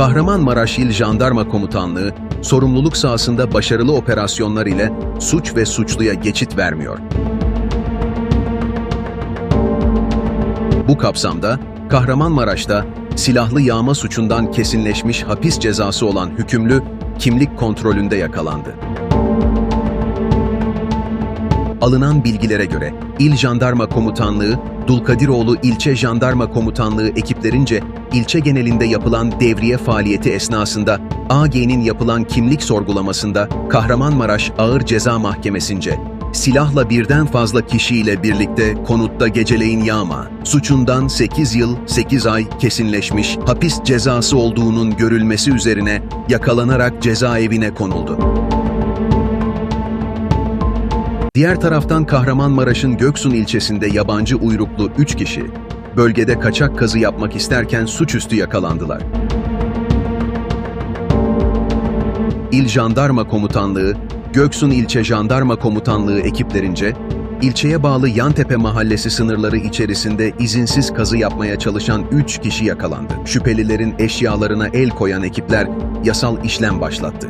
Kahramanmaraş İl Jandarma Komutanlığı, sorumluluk sahasında başarılı operasyonlar ile suç ve suçluya geçit vermiyor. Bu kapsamda Kahramanmaraş'ta silahlı yağma suçundan kesinleşmiş hapis cezası olan hükümlü kimlik kontrolünde yakalandı. Alınan bilgilere göre İl Jandarma Komutanlığı, Dulkadiroğlu İlçe Jandarma Komutanlığı ekiplerince ilçe genelinde yapılan devriye faaliyeti esnasında AG'nin yapılan kimlik sorgulamasında Kahramanmaraş Ağır Ceza Mahkemesi'nce silahla birden fazla kişiyle birlikte konutta geceleyin yağma, suçundan 8 yıl 8 ay kesinleşmiş hapis cezası olduğunun görülmesi üzerine yakalanarak cezaevine konuldu. Diğer taraftan Kahramanmaraş'ın Göksun ilçesinde yabancı uyruklu 3 kişi, bölgede kaçak kazı yapmak isterken suçüstü yakalandılar. İl Jandarma Komutanlığı, Göksun İlçe Jandarma Komutanlığı ekiplerince, ilçeye bağlı Yantepe Mahallesi sınırları içerisinde izinsiz kazı yapmaya çalışan 3 kişi yakalandı. Şüphelilerin eşyalarına el koyan ekipler yasal işlem başlattı.